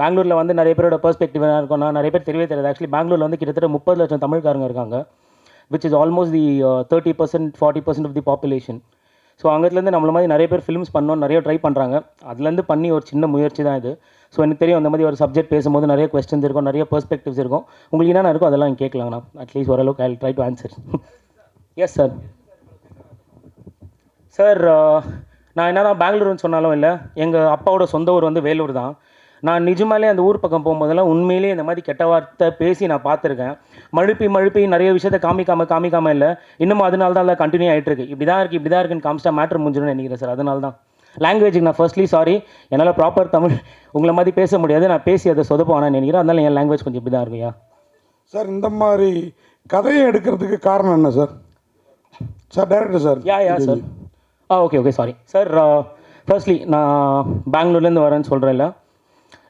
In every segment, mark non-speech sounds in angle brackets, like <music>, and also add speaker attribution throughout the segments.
Speaker 1: பெங்களூரில் வந்து நிறைய பேரோட பெர்ஸ்பெக்டிவ் என்ன இருக்கும்னா நிறைய பேர் தெரியவே தெரியாது. ஆக்சுவலி பெங்களூரில் வந்து கிட்டத்தட்ட முப்பது லட்சம் தமிழ்காரங்க இருக்காங்க which is almost the thirty percent forty percent of the population so அங்கேருந்து நம்மள மாதிரி நிறைய பேர் ஃபிலிம்ஸ் பண்ணோம் நிறைய ட்ரை பண்ணுறாங்க அதுலேருந்து பண்ணி ஒரு சின்ன முயற்சி தான் இது. ஸோ எனக்கு தெரியும் அந்த மாதிரி ஒரு சப்ஜெக்ட் பேசும்போது நிறைய கொஸ்டின்ஸ் இருக்கும் நிறைய பெர்ஸ்பெக்டிவ்ஸ் இருக்கும். உங்களுக்கு என்னென்ன இருக்கும் அதெல்லாம் கேட்கலாங்கண்ணா. அட்லீஸ்ட் ஓரளவுக்கு I try to answer yes sir sir நான் என்ன தான் பெங்களூருன்னு சொன்னாலும் இல்லை எங்கள் அப்பாவோட சொந்த ஊர் வந்து வேலூர் தான். நான் நிஜமாலே அந்த ஊர் பக்கம் போகும்போதெல்லாம் உண்மையிலேயே இந்த மாதிரி கெட்ட வார்த்தை பேசி நான் பார்த்துருக்கேன். மழுப்பி மழுப்பி நிறைய விஷயத்த காமிக்காம காமிக்காம இல்லை. இன்னமும் அதனால தான் கண்டினியூ ஆகிட்டு இருக்கு இப்படி தான் இருக்குது இப்படி தான் இருக்குன்னு காமிச்சிட்டா மேட்ரு முடிஞ்சிடும்னு நினைக்கிறேன் சார் அதனால தான். லாங்குவேஜுக்கு நான் ஃபர்ஸ்ட்லி சாரி என்னால் ப்ராப்பர் தமிழ் உங்களை மாதிரி பேச முடியாது. நான் பேசி அதை சொதப்பானு நினைக்கிறேன். அதனால என் லாங்குவேஜ் கொஞ்சம் இப்படி தான் இருக்குயா
Speaker 2: சார் இந்த மாதிரி கதையை எடுக்கிறதுக்கு காரணம் என்ன sir sir director sir
Speaker 1: ya ya sir ah okay okay sorry sir firstly நான் பெங்களூர்லேருந்து வரேன்னு சொல்கிறேன்ல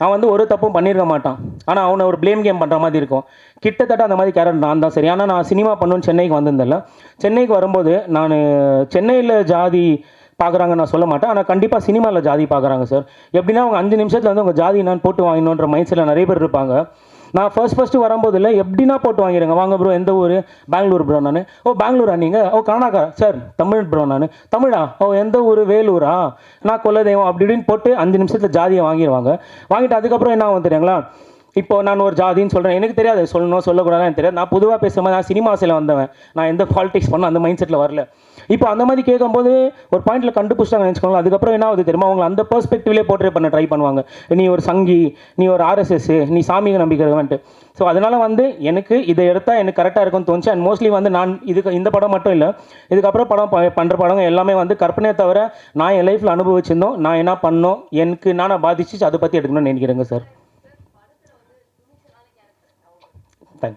Speaker 1: அவன் வந்து ஒரு தப்பும் பண்ணியிருக்க மாட்டான். ஆனால் அவனை ஒரு ப்ளேம் கேம் பண்ணுற மாதிரி இருக்கும். கிட்டத்தட்ட அந்த மாதிரி கேரக்டர் நான் தான். சரி ஆனால் நான் சினிமா பண்ணுன்னு சென்னைக்கு வந்திருந்தேன்ல. சென்னைக்கு வரும்போது நான் சென்னையில் ஜாதி பார்க்குறாங்க நான் சொல்ல மாட்டேன். ஆனால் கண்டிப்பாக சினிமாவில் ஜாதி பார்க்குறாங்க சார். எப்படின்னா அவங்க அஞ்சு நிமிஷத்தில் வந்து அவங்க ஜாதி என்னன்னு போட்டு வாங்கணுன்ற மைண்ட் செட்டில் நிறைய பேர் இருப்பாங்க. நான் ஃபர்ஸ்ட் ஃபஸ்ட்டு வரும்போது இல்லை எப்படின்னா போட்டு வாங்கிடுங்க வாங்க ப்ரோ எந்த ஊர்? பெங்களூர் ப்ரோ நான். ஓ பெங்களூரா நீங்கள் ஓ கர்நாடகா. சார் தமிழ் ப்ரோ நான். தமிழா? ஓ எந்த ஊர்? வேலூரா? நான் கொலதெய்வம் அப்படி இப்படின்னு போட்டு அஞ்சு நிமிஷத்தில் ஜாதியை வாங்கிடுவாங்க வாங்கிட்டு அதுக்கப்புறம் என்ன ஆகும் தெரியுங்களா? இப்போ நான் ஒரு ஜாதின்னு சொல்கிறேன் எனக்கு தெரியாது சொல்லணும் சொல்லக்கூடாதுன்னு எனக்கு தெரியாது. நான் பொதுவாக பேசும்போது நான் சினிமாஸில் வந்தவன். நான் எந்த பாலிடிக்ஸ் பண்ண அந்த மைண்ட் செட்டில் வரல. இப்போ அந்த மாதிரி கேட்கும்போது ஒரு பாயிண்ட்ல கண்டுபிடிச்சாங்க நினச்சிக்கோங்களேன் அதுக்கப்புறம் என்ன ஆகுது தெரியுமா? அவங்க அந்த பெர்ஸ்பெக்டிவ்லேயே போர்ட்ரே பண்ண ட்ரை பண்ணுவாங்க. நீ ஒரு சங்கி நீ ஒரு ஆர்எஸ்எஸ் நீ சாமியை நம்பிக்கிறவன்ட்டு. ஸோ அதனால் வந்து எனக்கு இதை எடுத்தால் எனக்கு கரெக்டாக இருக்கும்னு தோணுச்சு. அண்ட் மோஸ்ட்லி வந்து நான் இதுக்கு இந்த படம் மட்டும் இல்லை. இதுக்கப்புறம் படம் ப- பண்ணுற படங்கள் எல்லாமே வந்து கற்பனையை தவிர நான் என் லைஃப்பில் அனுபவிச்சிருந்தோம். நான் என்ன பண்ணோம்? எனக்கு நான் பாதிச்சு அதை பற்றி எடுக்கணும்னு நினைக்கிறேங்க சார் தேங்க்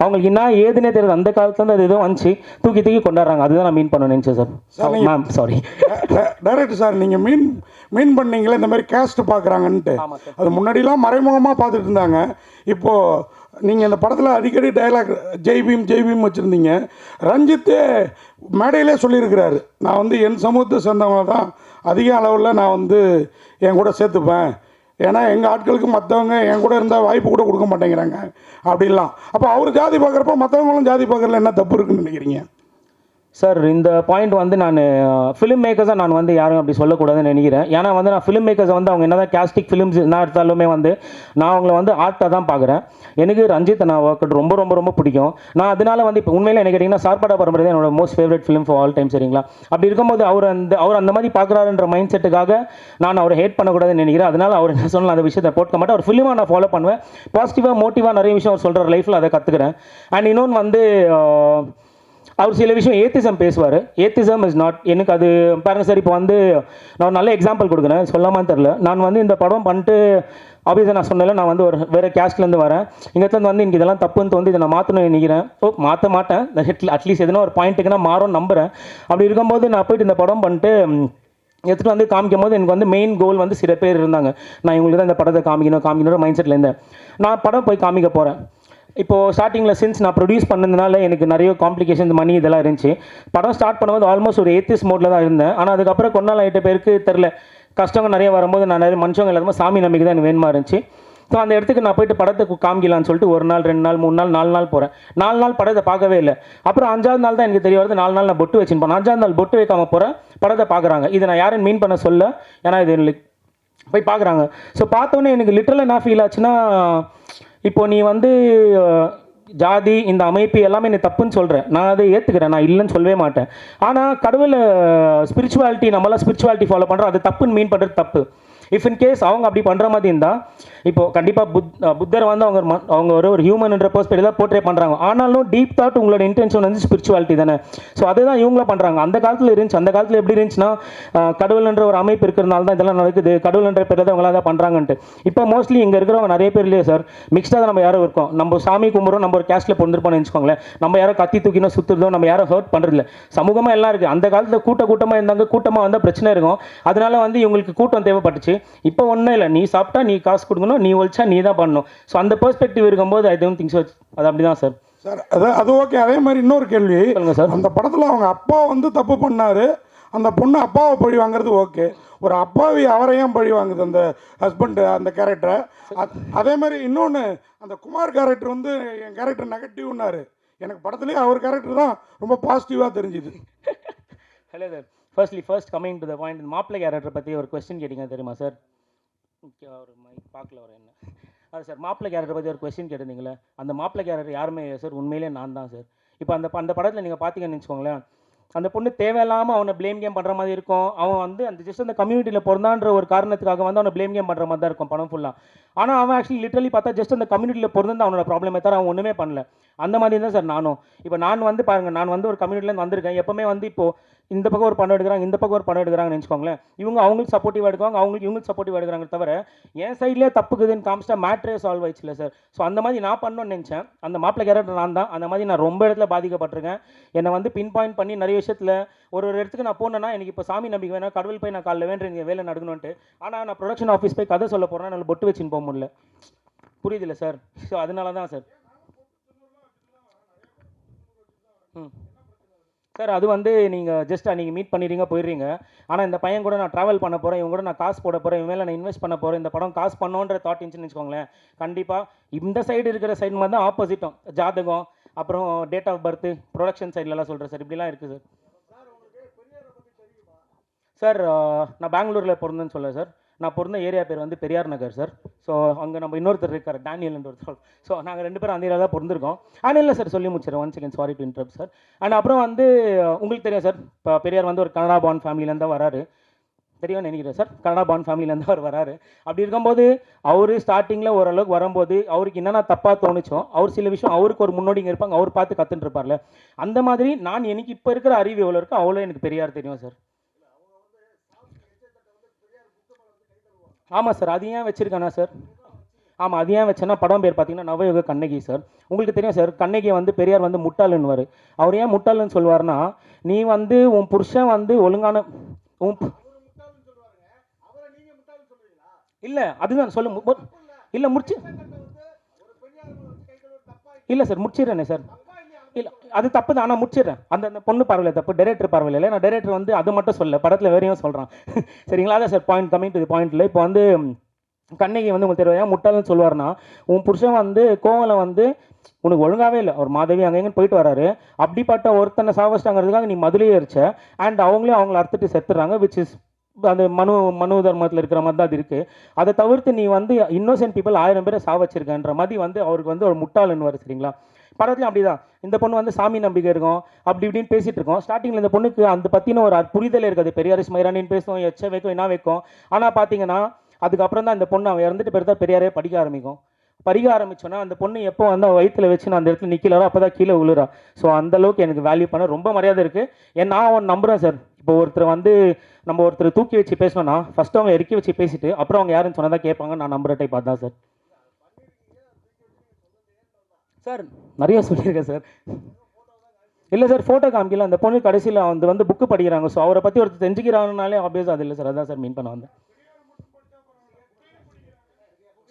Speaker 1: அவங்களுக்கு என்ன ஏதுனே தெரியாது. அந்த காலத்துல அது எதுவும் வந்துச்சு. தூக்கி தூக்கி கொண்டாடுறாங்க. அதுதான் நான் மீன் பண்ண நினச்சேன் sir. Ma'am sorry
Speaker 2: director sir நீங்கள் மீன் மீன் பண்ணீங்களே இந்த மாதிரி கேஸ்ட் பார்க்குறாங்கன்ட்டு. அது முன்னாடிலாம் மறைமுகமாக பார்த்துட்டு இருந்தாங்க. இப்போது நீங்கள் இந்த படத்தில் அடிக்கடி டயலாக் ஜெய் பீம் ஜெய் பீம் வச்சுருந்தீங்க. ரஞ்சித்தே மேடையிலே சொல்லியிருக்கிறாரு. நான் வந்து என் சமூகத்தை சேர்ந்தவங்க தான் அதிக அளவில் நான் வந்து என் கூட சேர்த்துப்பேன். ஏன்னா எங்கள் ஆட்களுக்கு மற்றவங்க என் கூட இருந்தால் வாய்ப்பு கூட கொடுக்க மாட்டேங்கிறாங்க. அப்படிலாம். அப்போ அவர் ஜாதி பார்க்குறப்ப மற்றவங்களும் ஜாதி பார்க்குறதுல என்ன தப்பு இருக்குன்னு நினைக்கிறீங்க?
Speaker 1: சார் இந்த பாயிண்ட் வந்து நான் ஃபிலிம் மேக்கர்ஸாக நான் வந்து யாரும் அப்படி சொல்லக்கூடாதுன்னு நினைக்கிறேன். ஏன்னா வந்து நான் ஃபிலிம் மேக்கர்ஸ் வந்து அவங்க என்ன தான் கேஸ்டிக் ஃபிலிம்ஸ் என்ன எடுத்தாலுமே வந்து நான் அவங்கள வந்து ஆர்ட்டாக தான் பார்க்குறேன். எனக்கு ரஞ்சித் நான் ஒர்க் ரொம்ப ரொம்ப ரொம்ப பிடிக்கும். நான் அதனால வந்து இப்போ உண்மையில் என்ன கேட்டிங்கன்னா சார்பாடா பரம்பரை தான் என்னோட most favourite film for all time சரிங்களா? அப்படி இருக்கும்போது அவர் அந்த அவர் அந்த மாதிரி பார்க்குறாருன்ற மைண்ட் செட்டுக்காக நான் அவரை ஹேட் பண்ணக்கூடாதுன்னு நினைக்கிறேன். அதனால அவர் என்ன சொன்ன அந்த விஷயத்தை போட்க மாட்டேன். அவர் ஃபிலிமாக நான் ஃபாலோ பண்ணுவேன். பாசிட்டிவாக மோட்டிவாக நிறைய விஷயம் அவர் சொல்கிற லைஃப்பில் அதை கற்றுக்கிறேன் அண்ட் இன்னொன்று வந்து அவர் சில விஷயம் ஏத்திசம் பேசுவார். ஏத்திசம் இஸ் நாட் எனக்கு அது பாருங்க சார் இப்போ வந்து நான் நல்ல எக்ஸாம்பிள் கொடுக்குறேன். சொல்லாமான்னு தெரில நான் வந்து இந்த படம் பண்ணிட்டு ஆப்வியஸாக நான் சொன்னல நான் வந்து ஒரு வேறு கேஸ்ட்லேருந்து வரேன். இங்கேருந்து வந்து எனக்கு இதெல்லாம் தப்புன்னு தோந்து இதை நான் மாற்றணும்னு நினைக்கிறேன். ஓ மாற்ற மாட்டேன். அட்லீஸ்ட் எதுனா ஒரு பாயிண்ட்டுக்கு நான் மாறும் நம்புகிறேன் அப்படி இருக்கும்போது நான் போயிட்டு இந்த படம் பண்ணிட்டு எடுத்துகிட்டு வந்து காமிக்கும் போது எனக்கு வந்து மெயின் கோல் வந்து சில பேர் இருந்தாங்க. நான் இவங்களுக்கு தான் இந்த படத்தை காமிக்கணும் காமிக்கணும் மைண்ட் செட்டில் இருந்தேன். நான் படம் போய் காமிக்க போகிறேன் இப்போது ஸ்டார்டிங்கில் சின்ஸ் நான் ப்ரொடியூஸ் பண்ணதுனால எனக்கு நிறைய காம்ப்ளிகேஷன்ஸ் மணி இதெல்லாம் இருந்துச்சு. படம் ஸ்டார்ட் பண்ணும்போது ஆல்மோஸ்ட் ஒரு ஏத்திஸ் மோடில் தான் இருந்தேன். ஆனால் அதுக்கப்புறம் கொஞ்ச நாள் ஆகிட்ட பேருக்கு தெரில கஷ்டங்கள் நிறைய வரும்போது நான் நிறைய மனுஷங்க எல்லாருமே சாமி நம்பிக்கை தான் எனக்கு வேணுமா இருந்துச்சு. ஸோ அந்த இடத்துக்கு நான் போயிட்டு படத்தை காமிக்கலான்னு காமிக்கலாம்னு சொல்லிட்டு ஒரு நாள் ரெண்டு நாள் மூணு நாள் நாலு நாள் போகிறேன் நாலு நாள் படத்தை பார்க்கவே இல்லை. அப்புறம் அஞ்சாவது நாள் தான் எனக்கு தெரிய வருது நாலு நாள் நான் பொட்டு வச்சுருப்பேன் அஞ்சாவது நாள் பொட்டு வைக்காம போகிறேன் படத்தை பார்க்குறாங்க. இதை நான் யாரும் மீன் பண்ண சொல்ல ஏன்னா இது போய் பார்க்குறாங்க. ஸோ பார்த்தோன்னே எனக்கு லிட்டரலாக என்ன ஃபீல் ஆச்சுன்னா இப்போ நீ வந்து ஜாதி இந்த அமைப்பு எல்லாமே நீ தப்புன்னு சொல்கிறேன் நான் அதை ஏற்றுக்கிறேன் நான் இல்லைன்னு சொல்லவே மாட்டேன். ஆனால் கடவுள் ஸ்பிரிச்சுவாலிட்டி நம்மளாம் ஸ்பிரிச்சுவாலிட்டி ஃபாலோ பண்ணுறோம் அது தப்புன்னு மீன் பண்ணுறது தப்பு. இஃப் இன் கேஸ் அவங்க அப்படி பண்ணுற மாதிரி இருந்தால் இப்போ கண்டிப்பாக புத் புத்தர் வந்து அவங்க ம- அவங்க ஒரு ஒரு ஹியூமன்ன்ற பர்ஸ்பெக்டிவ் தான் போர்ட்ரே பண்ணுறாங்க ஆனாலும் டீப் தாட் உங்களோட இன்டென்ஷன் வந்து ஸ்பிரிச்சுவாலிட்டி தானே. ஸோ அதுதான் இவங்களும் பண்ணுறாங்க அந்த காலத்தில் இருந்துச்சு. அந்த காலத்தில் எப்படி இருந்துச்சுன்னா கடவுள்ன்ற ஒரு அமைப்பு இருக்கிறனால தான் இதெல்லாம் நடக்குது. கடவுள்ன்ற பேர் தான் இவங்களாம் தான் பண்ணுறாங்கன்ட்டு இப்போ மோஸ்ட்லி இங்கே இருக்கிறவங்க நிறைய பேர் இல்லையா சார் மிக்ஸ்டாக தான் நம்ம யாரும் இருக்கோம். நம்ம சாமி கும்பிட்றோம் நம்ம ஒரு கேஸ்ட்டில் பொறுந்திருப்போம்னு வச்சுக்கோங்களேன். நம்ம யாரும் கத்தி தூக்கினோ சுற்றுறதோ நம்ம யாரும் ஹர்ட் பண்ணுறதில்ல சமூகமாக எல்லாம் இருக்குது அந்த காலத்தில் கூட்ட கூட்டமாக இருந்தாங்க. கூட்டமாக வந்தால் பிரச்சனை இருக்கும். அதனால வந்து இவங்களுக்கு கூட்டம் தேவைப்பட்டுச்சு. இப்போ ஒன்றும் இல்லை. நீ சாப்பிட்டா நீ காசு கொடுக்கணும் நீ ஒழிச்சா நீ தான் பண்ணணும். ஸோ அந்த பெர்ஸ்பெக்டிவ் இருக்கும்போது ஐ டோன்ட் திங்க் ஸோ அது அப்படி தான் சார்.
Speaker 2: சார் அது அது ஓகே அதே மாதிரி இன்னொரு கேள்வி.
Speaker 1: சார்.
Speaker 2: அந்த படத்தில் அவங்க அப்பா வந்து தப்பு பண்ணாரு. அந்த பொண்ணு அப்பாவை பழி வாங்குறது ஓகே ஒரு அப்பாவி அவரையும் பழி வாங்குது அந்த ஹஸ்பண்ட் அந்த கேரக்டரை அதே மாதிரி இன்னொன்று அந்த குமார் கேரக்டர் வந்து என் கேரக்டர் நெகட்டிவ்னாரு எனக்கு படத்துலேயே அவர் கேரக்டர் தான் ரொம்ப பாசிட்டிவாக தெரிஞ்சுது. <laughs>
Speaker 1: Hello sir firstly first coming to the point மாப்பிள்ளை கேரக்டர் பற்றி ஒரு கொஸ்டின் கேட்டிங்க தெரியுமா சார் ஒரு மைக் பார்க்கல வர என்ன? அது சார் மாப்பிள்ளை கேரக்டர் பற்றி ஒரு கொஸ்டின் கேட்டிருந்தீங்களே அந்த மாப்பிள்ளை கேரக்டர் யாருமே இல்லை சார் உண்மையிலே நான் தான் சார் இப்போ அந்த அந்த படத்தில் நீங்கள் பார்த்தீங்கன்னு வச்சுக்கோங்களேன் அந்த பொண்ணு தேவையில்லாமல் அவனை ப்ளேம் கேம் பண்ணுற மாதிரி இருக்கும். அவன் வந்து அந்த ஜஸ்ட் அந்த கம்யூனிட்டியில் பிறந்தான்ற ஒரு காரணத்துக்காக வந்து அவனை ப்ளேம் கேம் பண்ணுற மாதிரி தான் இருக்கும் படம் ஃபுல்லாக ஆனால் அவன் ஆக்சுவலி லிட்டரலி பார்த்தா ஜஸ்ட் அந்த கம்யூனிட்டியில் பிறந்து அவனோட ப்ராப்ளமே தவிர அவன் ஒன்றுமே பண்ணல. அந்த மாதிரி தான் சார் நானும். இப்போ நான் வந்து பாருங்கள் நான் வந்து ஒரு கம்யூனிட்டிலேருந்து வந்திருக்கேன். எப்போவுமே வந்து இப்போது இந்த பக்கம் ஒரு பணம் எடுக்கிறாங்க இந்த பக்கம் ஒரு பணம் எடுக்கிறாங்கன்னு வச்சுக்கோங்களேன் இவங்க அவங்களுக்கு சப்போர்ட்டிவாக எடுக்குவாங்க அவங்களுக்கு இவங்களுக்கு சப்போர்ட்டிவாக எடுக்கிறாங்க தவிர என் சைட்லேயே தப்புக்குதுன்னு காமிச்சிட்டா மேட்ரே சால்வ் ஆயிடுச்சுல சார் ஸோ அந்த மாதிரி நான் பண்ணணும்னு நினச்சேன். அந்த மாப்பிள்ளை கேரக்டர் நான் தான். அந்த மாதிரி நான் ரொம்ப இடத்துல பாதிக்கப்பட்டிருக்கேன். என்னை வந்து பின் பாயிண்ட் பண்ணி நிறைய விஷயத்தில் ஒரு ஒரு இடத்துக்கு நான் போனேன்னா எனக்கு இப்போ சாமி நம்பிக்கை வேணா கடவுள் போய் நான் காலைல வேண்ட இங்கே வேலை நடக்கணும்ட்டு ஆனால் நான் ப்ரொடக்ஷன் ஆஃபீஸ் போய் கதை சொல்ல போகிறேன் என்னால் பொட்டு வச்சுன்னு போக முடியல. புரியுதுல்ல சார் ஸோ அதனால தான் சார் ம். சார் அது வந்து நீங்கள் ஜஸ்ட் நீங்கள் மீட் பண்ணிடுறீங்க போயிடுறீங்க. ஆனால் இந்த பையன் கூட நான் ட்ராவல் பண்ண போகிறேன் இவங்க கூட நான் காசு போட போகிறேன் இவன் மேலே நான் இன்வெஸ்ட் பண்ண போகிறேன் இந்த படம் காசு பண்ணோன்ற தாட் இருந்துச்சுன்னு வச்சுக்கோங்களேன். கண்டிப்பாக இந்த சைடு இருக்கிற சைடு மாதிரி தான் ஆப்போசிட்டும் ஜாதகம் அப்புறம் டேட் ஆஃப் பர்த் ப்ரொடக்ஷன் சைட்லலாம் சொல்கிறேன் சார். இப்படிலாம் இருக்குது சார். சார் நான் பெங்களூரில் பிறந்தேன்னு சொல்ல சார். நான் பிறந்த ஏரியா பேர் வந்து பெரியார் நகர் சார். ஸோ அங்கே நம்ம இன்னொருத்தர் இருக்கார் டேனியல்ன்ற ஒருத்தர். ஸோ நாங்கள் ரெண்டு பேரும் அந்த ஏரியா தான் பிறந்திருக்கோம். ஆனால் இல்லை சார் சொல்லி முடிச்சிடறேன். One second sorry to interrupt sir and அப்புறம் வந்து உங்களுக்கு தெரியும் சார் இப்போ பெரியார் வந்து ஒரு கனடா பான் ஃபேமிலியிலேருந்து தான் வராரு. தெரியும்னு நினைக்கிறேன் சார் கனடா பான் ஃபேமிலியிலேருந்து அவர் வராரு. அப்படி இருக்கும்போது அவர் ஸ்டார்டிங்கில் ஓரளவுக்கு வரும்போது அவருக்கு என்னென்ன தப்பாக தோணுச்சோ அவர் சில விஷயம் அவருக்கு ஒரு முன்னோடிங்க இருப்பாங்க அவர் பார்த்து கற்றுட்டு இருப்பார்ல. அந்த மாதிரி நான் எனக்கு இப்போ இருக்கிற அறிவு எவ்வளோ இருக்கோ அவ்வளோ எனக்கு பெரியார் தெரியும் சார். ஆமாம் சார். அது ஏன் வச்சிருக்கானா சார்? ஆமாம் அது ஏன் வச்சேன்னா படம் பேர் பார்த்தீங்கன்னா நவயுக கண்ணகி சார். உங்களுக்கு தெரியும் சார் கண்ணகியை வந்து பெரியார் வந்து முட்டாளுன்னுவார் அவர் ஏன் முட்டாளுன்னு சொல்லுவார்னா நீ வந்து உன் புருஷன் வந்து ஒழுங்கான உன் இல்லை அதுதான் சொல்லு இல்லை முடிச்சு இல்லை சார் முடிச்சிடுறேனே சார். இல்லை அது தப்பு தான் ஆனால் முடிச்சிடுறேன். அந்த அந்த பொண்ணு பரவாயில்ல தப்பு டைரக்டர் பரவாயில்ல இல்லை. நான் டைரக்டர் வந்து அது மட்டும் சொல்ல படத்தில் வேறையும் சொல்கிறான் <laughs> சரிங்களா? அதான் சார் பாயிண்ட் கம்மிங் டு பாயிண்ட்டில் இப்போ வந்து கண்ணகி வந்து உங்களுக்கு தெரியாது ஏன் முட்டாள்னு சொல்லுவார்னா உன் புருஷன் வந்து கோவலம் வந்து உனக்கு ஒழுங்காவே இல்லை. ஒரு மாதவி அங்கே எங்கேன்னு போயிட்டு வராரு. அப்படிப்பட்ட ஒருத்தனை சாவச்சிட்டாங்கிறதுக்காக நீ மதுரையே எரிச்ச அண்ட் அவங்களே அவங்கள அறுத்துட்டு செத்துறாங்க விச் இஸ் அந்த மனு மனு தர்மத்தில் இருக்கிற மாதிரி தான் அது இருக்குது அதை தவிர்த்து நீ வந்து இன்னோசென்ட் பீப்புள் ஆயிரம் பேரை சாவச்சிருக்கன்ற மாதிரி வந்து அவருக்கு வந்து ஒரு முட்டாளன் வரும் சரிங்களா? படத்துலையும் அப்படிதான். இந்த பொண்ணு வந்து சாமி நம்பிக்கை இருக்கும் அப்படி இப்படின்னு பேசிட்டு இருக்கோம். ஸ்டார்டிங்கில் இந்த பொண்ணுக்கு அந்த பற்றின ஒரு புரிதல் இருக்காது. பெரியாரிஸ் மயிரானின்னு பேசுவோம் எச்ச வைக்கும் என்ன வைக்கும். ஆனால் பார்த்தீங்கன்னா அதுக்கப்புறம் தான் இந்த பொண்ணு அவன் இறந்துட்டு பிறகு தான் பெரியாரே படிக்க ஆரம்பிக்கும். படிக்க ஆரம்பிச்சோன்னா அந்த பொண்ணு எப்போ வந்து வயிற்றுல வச்சு நான் அந்த இடத்துல நிற்கலாரோ அப்போ தான் கீழே விழுறா. ஸோ அந்தளவுக்கு எனக்கு வேல்யூ பண்ண ரொம்ப மரியாதை இருக்குது ஏன் நான் அவன் நம்புகிறேன் சார். இப்போ ஒருத்தர் வந்து நம்ம ஒருத்தர் தூக்கி வச்சு பேசணும்னா ஃபஸ்ட்டு அவங்க இறக்கி வச்சு பேசிட்டு அப்புறம் அவங்க யாருன்னு சொன்னதான் கேட்பாங்க நான் நம்புற டைப் அதான் சார். சார் நிறைய சொல்லியிருக்கேன் சார். இல்லை சார் ஃபோட்டோ காமிக்கல. அந்த பொண்ணு கடைசியில் வந்து வந்து புக்கு படிக்கிறாங்க. ஸோ அவரை பற்றி ஒருத்தர் தெரிஞ்சுக்கிறாங்கனாலே ஆப்வியஸ் அது இல்லை சார். அதான் சார் மீன் பண்ண வந்தேன்.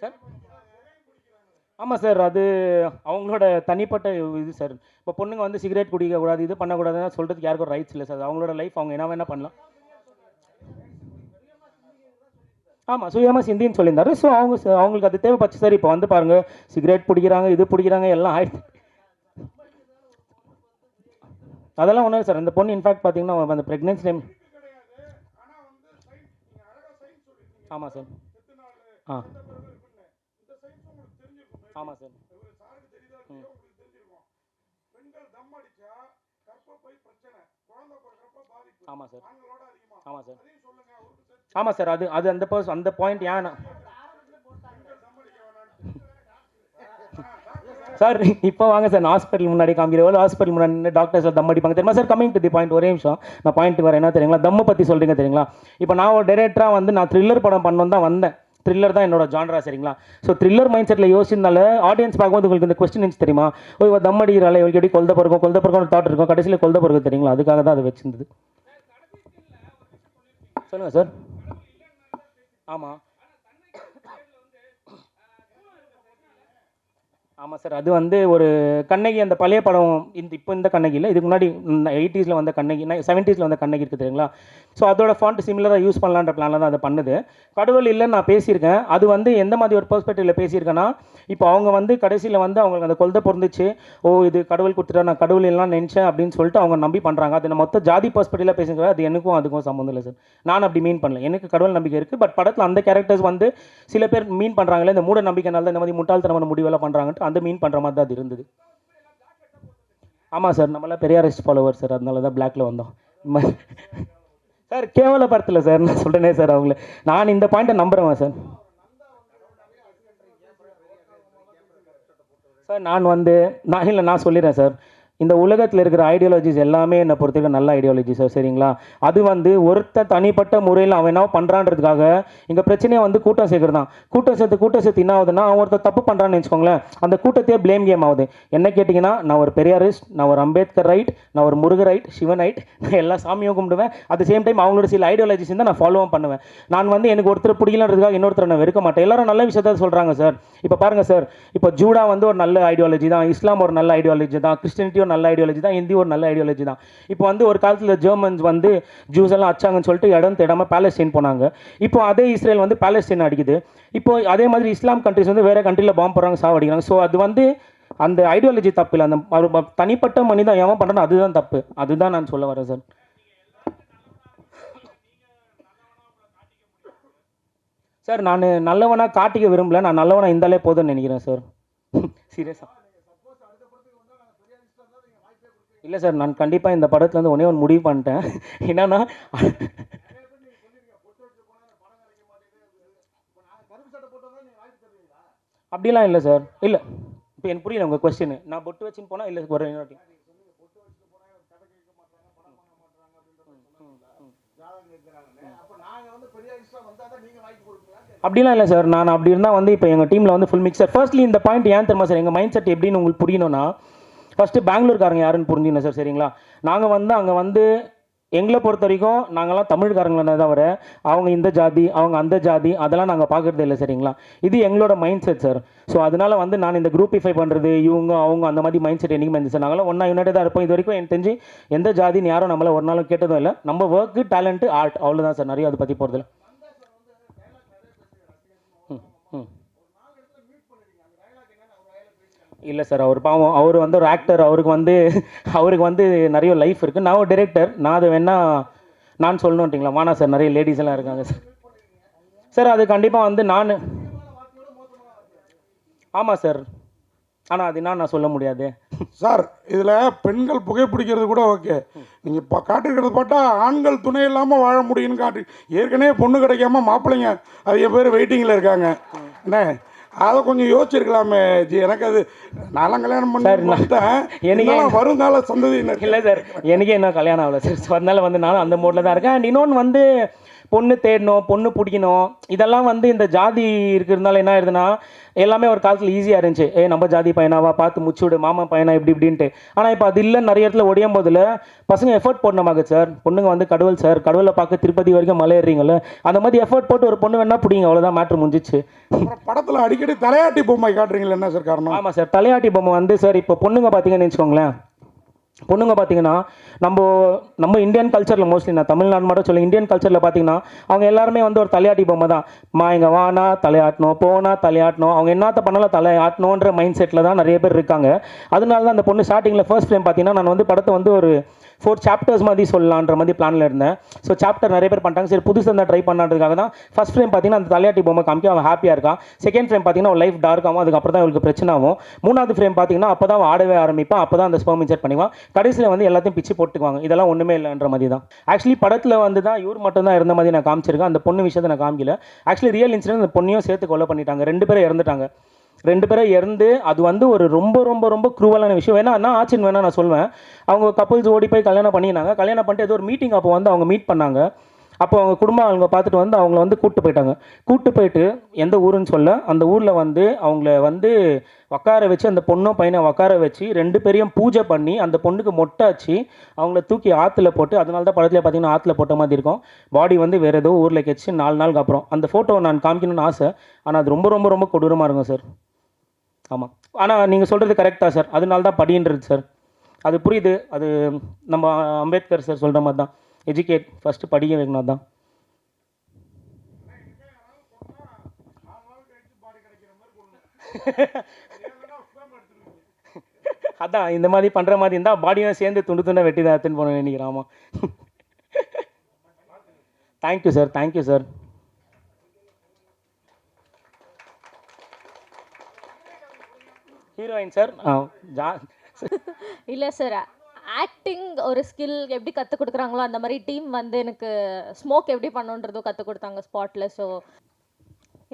Speaker 1: சார்? ஆமாம் சார் அது அவங்களோட தனிப்பட்ட இது சார். இப்போ பொண்ணுங்க வந்து சிகரெட் குடிக்கக்கூடாது இது பண்ணக்கூடாதுன்னு சொல்கிறதுக்கு யாருக்கும் ரைட்ஸ் இல்லை சார். அவங்களோட லைஃப் அவங்க என்ன வேணால் பண்ணலாம். ஆமாம் சுயமாக சிந்தின்னு சொல்லியிருந்தாரு. ஸோ அவங்க அவங்களுக்கு அது தேவைப்பச்சு சார் இப்போ வந்து பாருங்கள் சிகரெட் பிடிக்கிறாங்க இது பிடிக்கிறாங்க எல்லாம் ஆயிடுச்சு. அதெல்லாம் ஒன்றும் சார். அந்த பொண்ணு இன்ஃபேக்ட் பார்த்தீங்கன்னா அந்த ப்ரெக்னென்சி டைம் ஆமாம் சார் ஆ. ஆமாம் சார் ம். ஆமாம் சார் ஆமாம் சார் ஆமாம் சார் அது அது அந்த பர்ஸ் அந்த பாயிண்ட் ஏன் சார் இப்போ வாங்க சார் நான் ஹாஸ்பிட்டல் முன்னாடி காமிக்கிற ஹாஸ்பிட்டல் முன்னாடி நின்று டாக்டர்ஸ் தம் அடிப்பாங்க தெரியுமா? Sir coming to the point ஒரே நிமிஷம். நான் பாயிண்ட் வரேன் என்ன தெரியுங்களா? தம்மை பற்றி சொல்கிறீங்க தெரியுங்களா? இப்போ நான் ஒரு டேரக்டராக வந்து நான் த்ரில்லர் படம் பண்ணணும் தான் வந்தேன். த்ரில்லர் தான் என்னோட ஜான்ரா சரிங்களா? ஸோ த்ரில்லர் மைண்ட் செட்டில் யோசிச்சிருந்தால ஆடியன்ஸ் பார்க்கும்போது உங்களுக்கு இந்த கொஸ்டின் இருந்துச்சு தெரியுமா? ஓ தம் அடிக்கிறாள் இவளுக்கு எப்படி கொல்த பிறக்கும்? கொல்த பிறக்கும் தாட் இருக்கும். கடைசியில் கொல்த பிறகு தெரியுங்களா? அதுக்காக தான் அதை வச்சிருந்தது. சொல்லுங்கள் சார். ஆமாம் ஆமாம் சார். அது வந்து ஒரு கண்ணகி அந்த பழைய படம் இந்த இப்போ இந்த கண்ணகி இல்லை. இதுக்கு முன்னாடி எயிட்டிஸில் வந்த கண்ணகி செவன்ட்டீஸில் வந்த கண்ணகி இருக்குது தெரியுங்களா? ஸோ அதோட ஃபாண்ட் சிமிலராக யூஸ் பண்ணலான்ற பிளானில் தான் அதை பண்ணுது. கடவுள் இல்லைன்னு நான் பேசியிருக்கேன். அது வந்து எந்த மாதிரி ஒரு பெர்ஸ்பெக்டிவில் பேசியிருக்கேன்னா இப்போ அவங்க வந்து கடைசியில் வந்து அவங்களுக்கு அந்த கொள்தை பொருந்துச்சு ஓ இது கடவுள் கொடுத்துட்டா நான் கடவுள் எல்லாம் நினச்சேன் அப்படின்னு சொல்லிட்டு அவங்க நம்பி பண்ணுறாங்க அது நான் மொத்த ஜாதி பெர்ஸ்பெக்டிவில் பேசுகிறேன் அது எனக்கும் அதுக்கும் சம்மந்தம் இல்லை சார். நான் அப்படி மீன் பண்ணல. எனக்கு கடவுள் நம்பிக்கை இருக்குது பட் படத்தில் அந்த கேரக்டர்ஸ் வந்து சில பேர் மீன் பண்ணுறாங்களே இந்த மூட நம்பிக்கைனால தான் இந்த மாதிரி முட்டாள்தனமான முடிவெல்லாம் பண்ணுறாங்கன்ட்டு அந்த மீன் பண்ணுற மாதிரி தான் அது இருந்தது. ஆமாம் சார். நம்மளாம் பெரியாரிஸ்ட் ஃபாலோவர் சார். அதனால தான் பிளாக்ல வந்தோம். சார் கேவலப்படுத்தல சார். நான் சொல்கிறேனே சார் அவங்கள. நான் இந்த பாயிண்ட்டை நம்புகிறேன் சார். சார் நான் வந்து நான் இல்லை நான் சொல்லிடுறேன் சார். இந்த உலகத்தில் இருக்கிற ஐடியாலஜிஸ் எல்லாமே என்னை பொறுத்தவரைக்கும் நல்ல ஐடியாலஜி சார் சரிங்களா? அது வந்து ஒருத்த தனிப்பட்ட முறையில் அவன் என்ன பண்ணுறான்றதுக்காக இங்கே பிரச்சனையை வந்து கூட்டம் சேர்க்குறது தான் கூட்டம் சேர்த்து கூட்டம் சேர்த்து என்ன ஆகுதுன்னா அவன் ஒருத்தர் தப்பு பண்ணுறான்னு வச்சுக்கோங்களேன் அந்த கூட்டத்தையே ப்ளேம் கேம் ஆகுது. என்ன கேட்டிங்கன்னா நான் ஒரு பெரியாரிஸ்ட் நான் ஒரு அம்பேத்கர் ரைட் நான் ஒரு முருக ரைட் சிவன் ரைட் நான் எல்லா சாமியும் கும்பிடுவேன். அட் சேம் டைம் அவங்களோட சில ஐடியாலஜிஸ் தான் நான் ஃபாலோவும் பண்ணுவேன். நான் வந்து எனக்கு ஒருத்தர் பிடிக்கலன்றதுக்காக இன்னொருத்தர் நான் வெறுக்க மாட்டேன். எல்லாரும் நல்ல விஷயத்த சொல்கிறாங்க சார் இப்போ பாருங்கள் சார் இப்போ ஜூடா வந்து ஒரு நல்ல ஐடியாலஜி தான். இஸ்லாம் ஒரு நல்ல ஐடியாலஜி தான். கிறிஸ்டினிட்டி ஒரு நல்ல ஐடியாலஜி தான் ஹிந்தி ஒரு நல்ல ஐடியாலஜி தான். இப்போ வந்து ஒரு காலத்தில் ஜெர்மன்ஸ் வந்து ஜூஸ் எல்லாம் அச்சாங்கன்னு சொல்லிட்டு இடம் தேடாமல் பேலஸ்டீன் போனாங்க. இப்போ அதே இஸ்ரேல் வந்து பேலஸ்டீன் அடிக்குது. இப்போ அதே மாதிரி இஸ்லாம் கண்ட்ரிஸ் வந்து வேறு கண்ட்ரியில் பாம்பு போடுறாங்க சாவடிக்கிறாங்க ஸோ அது வந்து அந்த ஐடியாலஜி தப்பு இல்லை. அந்த தனிப்பட்ட மனிதன் எவன் பண்ணுறோம் அதுதான் தப்பு. அதுதான் நான் சொல்ல வரேன் சார் சார் நான் நல்லவனாக காட்டிக்க விரும்பல. நான் நல்லவனாக இருந்தாலே போதும்னு நினைக்கிறேன் சார் சீரியஸாக <laughs> இல்லை சார் நான் கண்டிப்பாக இந்த படத்தில் வந்து ஒன்றே ஒன்று முடிவு பண்ணிட்டேன். என்னன்னா அப்படிலாம் இல்லை சார். இல்லை இப்போ எனக்கு புரியல உங்கள் கொஸ்டின் நான் பொட்டு வச்சுன்னு போனால் இல்லை ஒரு இன்னொரு அப்படிலாம் இல்லை சார். நான் அப்படி இருந்தால் வந்து இப்போ எங்கள் டீமில் வந்து ஃபுல் மிக்சர் ஃபர்ஸ்ட்லி இந்த பாயிண்ட் ஏன் தெரியுமா சார்? எங்கள் மைண்ட் செட் எப்படின்னு உங்களுக்கு புரியணும்னா ஃபஸ்ட்டு பெங்களூர்காரங்க யாருன்னு புரிஞ்சுக்கணும் சார் சரிங்களா? நாங்கள் வந்து அங்கே வந்து எங்களை பொறுத்த வரைக்கும் நாங்கள்லாம் தமிழ்காரங்களே தவிர அவங்க இந்த ஜாதி அவங்க அந்த ஜாதி அதெல்லாம் நாங்கள் பார்க்குறது இல்லை சரிங்களா? இது எங்களோட மைண்ட் செட் சார் ஸோ அதனால வந்து நான் இந்த குரூப்பிஃபை பண்ணுறது இவங்க அவங்க அந்த மாதிரி மைண்ட் செட் என்றைக்குமே இருந்துச்சு சார் நாங்களாம் ஒன்றா யுனைடடாக இருப்போம். இது வரைக்கும் எனக்கு தெரிஞ்சு எந்த ஜாதின்னு யாரும் நம்மளை ஒரு நாளும் கேட்டதும் இல்லை. நம்ம ஒர்க்கு டேலண்ட்டு ஆர்ட் அவ்வளோதான் சார் நிறைய அதை பற்றி போகிறதில்ல ம் ம் இல்லை சார் அவர் பாவம் அவர் வந்து ஒரு ஆக்டர் அவருக்கு வந்து அவருக்கு வந்து நிறைய லைஃப் இருக்குது நான் ஒரு டிரெக்டர் நான் அது வேணால் நான் சொல்லணுன்ட்டிங்களா வானா சார் நிறைய லேடிஸ் எல்லாம் இருக்காங்க சார் சார் அது கண்டிப்பாக வந்து நான் ஆமாம் சார் ஆனால் அது என்ன நான் சொல்ல முடியாது.
Speaker 2: சார் இதில் பெண்கள் புகைப்பிடிக்கிறது கூட ஓகே நீங்கள் இப்போ காட்டிருக்கிறது பார்த்தா ஆண்கள் துணை இல்லாமல் வாழ முடியும்னு காட்டு ஏற்கனவே பொண்ணு கிடைக்காம மாப்பிள்ளைங்க அதிக பேர் வெயிட்டிங்கில் இருக்காங்க. என்ன? அதை கொஞ்சம் யோசிச்சிருக்கலாமே. ஜி எனக்கு அது நான்லாம் கல்யாணம் பண்ணி
Speaker 1: எனக்கு-
Speaker 2: வருங்கால சந்ததியினர்.
Speaker 1: இல்லை சார் எனக்கே இன்னும் கல்யாணம் ஆகல. சார் அதனால வந்து நானும் அந்த மூடில் தான் இருக்கேன். அண்ட் இன்னொன்று வந்து பொண்ணு தேடணும் பொண்ணு பிடிக்கணும். இதெல்லாம் வந்து இந்த ஜாதி இருக்கிறதுனால என்ன ஆயிருதுன்னா எல்லாமே ஒரு காலத்தில் ஈஸியாக இருந்துச்சு. ஏ நம்ம ஜாதி பையனாவா பார்த்து முச்சு விடு. மாமா பையனா? இப்படி இப்படின்ட்டு. ஆனால் இப்போ அது இல்லை நிறைய இடத்துல ஒடியும் போதில் பசங்க எஃபர்ட் போடணுமாங்க சார். பொண்ணுங்க வந்து கடவுள் சார். கடவுளை பார்க்க திருப்பதி வரைக்கும் மலை ஏறுறீங்கல்ல அந்த மாதிரி எஃபர்ட் போட்டு ஒரு பொண்ணு வேணா பிடிங்க. அவ்வளோதான் மேட்ரு முடிஞ்சிச்சு.
Speaker 2: படத்தில் அடிக்கடி தலையாட்டி பொம்மை காட்டுறீங்களா? என்ன சார் காரணம்?
Speaker 1: ஆமாம் சார். தலையாட்டி பொம்மை வந்து சார் இப்போ பொண்ணுங்க பார்த்தீங்கன்னு வச்சுக்கோங்களேன் பொண்ணுங்க பார்த்தீங்கன்னா நம்ம நம்ம இந்தியன் கல்ச்சரில் மோஸ்ட்லி நான் தமிழ்நாடு மட்டும் சொல்ல இந்தியன் கல்ச்சரில் பார்த்தீங்கன்னா அவங்க எல்லாருமே வந்து ஒரு தலையாட்டி பொம்மை தான். மா இங்கே வானா தலையாட்டணும் போனா தலையாட்டணும். அவங்க என்னத்த பண்ணலாம் தலையாட்டணுன்ற மைண்ட் செட்டில் தான் நிறைய பேர் இருக்காங்க. அதனால தான் அந்த பொண்ணு ஸ்டார்டிங்கில் ஃபர்ஸ்ட் டைம் பார்த்தீங்கன்னா நான் வந்து படத்தை வந்து ஒரு ஃபோர் சாப்டர்ஸ் மாதிரி சொல்லலான்ற மாதிரி பிளானில் இருந்தேன். ஸோ சாப்டர் நிறைய பேர் பண்ணிட்டாங்க. சரி புதுசாக இருந்தால் ட்ரை பண்ணான்றதுக்காக தான் ஃபஸ்ட் ஃப்ரேம் பார்த்தீங்கன்னா அந்த தலையாட்டி பொம்மை காமிக்க அவன் ஹாப்பியாக இருக்கான். செகண்ட் ஃப்ரேம் பார்த்தீங்கன்னா அவன் லைஃப் டார்க் ஆகும் அதுக்கப்புறம் தான் அவளுக்கு பிரச்சனை ஆகும். மூணாவது ஃப்ரேம் பார்த்தீங்கன்னா அப்போ தான் ஆடவே ஆரம்பிப்பான். அப்போ தான் அந்த ஸ்பெர்ம் இன்ஜெக்ட் பண்ணுவான் கடைசியில் வந்து எல்லாத்தையும் பிச்சு போட்டுக்குவாங்க. இதெல்லாம் ஒன்றுமே இல்லைன்ற மாதிரி தான். ஆக்சுவலி படத்தில் வந்து தான் இவர் மட்டும் தான் இருந்த மாதிரி நான் காமிச்சிருக்கேன். அந்த பொண்ணு விஷயத்தை நான் காமிக்கல. ஆக்சுவலி ரியல் இன்சிடென்ட் அந்த பொண்ணையும் சேர்த்து கொலை பண்ணிட்டாங்க. ரெண்டு பேரும் இறந்துட்டாங்க. ரெண்டு பேரும் இறந்து அது வந்து ஒரு ரொம்ப ரொம்ப ரொம்ப குரூவலான விஷயம். வேணா என்ன ஆச்சுன்னு வேணா நான் சொல்வேன். அவங்க கப்புள்ஸ் ஓடி போய் கல்யாணம் பண்ணினாங்க. கல்யாணம் பண்ணிட்டு ஏதோ ஒரு மீட்டிங் அப்போ வந்து அவங்க மீட் பண்ணாங்க. அப்போ அவங்க குடும்பம் அவங்க பார்த்துட்டு வந்து அவங்கள வந்து கூப்பிட்டு போயிட்டாங்க. கூப்பிட்டு போயிட்டு எந்த ஊருன்னு சொல்ல அந்த ஊரில் வந்து அவங்கள வந்து உக்கார வச்சு அந்த பொண்ணும் பையனை உக்கார வச்சு ரெண்டு பேரையும் பூஜை பண்ணி அந்த பொண்ணுக்கு மொட்டாச்சு அவங்கள தூக்கி ஆற்றுல போட்டு அதனால தான் படத்தில் பார்த்தீங்கன்னா ஆற்றுல போட்ட மாதிரி இருக்கும். பாடி வந்து வேறு ஏதோ ஊரில் கெச்சு நாலு நாளுக்கு அப்புறம். அந்த ஃபோட்டோவை நான் காமிக்கணும்னு ஆசை. ஆனால் அது ரொம்ப ரொம்ப ரொம்ப கொடூரமாக இருக்கும் சார் ஆமாம் ஆனால் நீங்கள் சொல்கிறது கரெக்டாக சார் அதனால தான் படின்றது சார் அது புரியுது. அது நம்ம அம்பேத்கர் சார் சொல்கிற மாதிரி தான். எஜுகேட் ஃபஸ்ட்டு படிக்க வைக்கணும் தான் <laughs> அதான் இந்த மாதிரி பண்ணுற மாதிரி இருந்தால் பாடியும் சேர்ந்து துண்டு துண்டை வெட்டி தான் எடுத்துன்னு போகணும்னு நினைக்கிறேன். ஆமாம் thank you sir thank you sir heroine sir.
Speaker 3: இல்லை சார். ஆக்டிங் ஒரு ஸ்கில் எப்படி கற்றுக் கொடுக்குறாங்களோ அந்த மாதிரி டீம் வந்து எனக்கு ஸ்மோக் எப்படி பண்ணணுன்றதும் கற்றுக் கொடுத்தாங்க ஸ்பாட்டில் ஸோ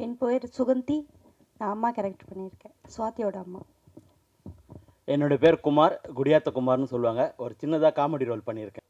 Speaker 4: என் பேர் சுகந்தி. நான் அம்மா கேரக்டர் பண்ணியிருக்கேன். சுவாதியோட அம்மா.
Speaker 5: என்னோட பேர் குமார். குடியாத்த குமார்னு சொல்லுவாங்க. ஒரு சின்னதாக காமெடி ரோல் பண்ணியிருக்கேன்.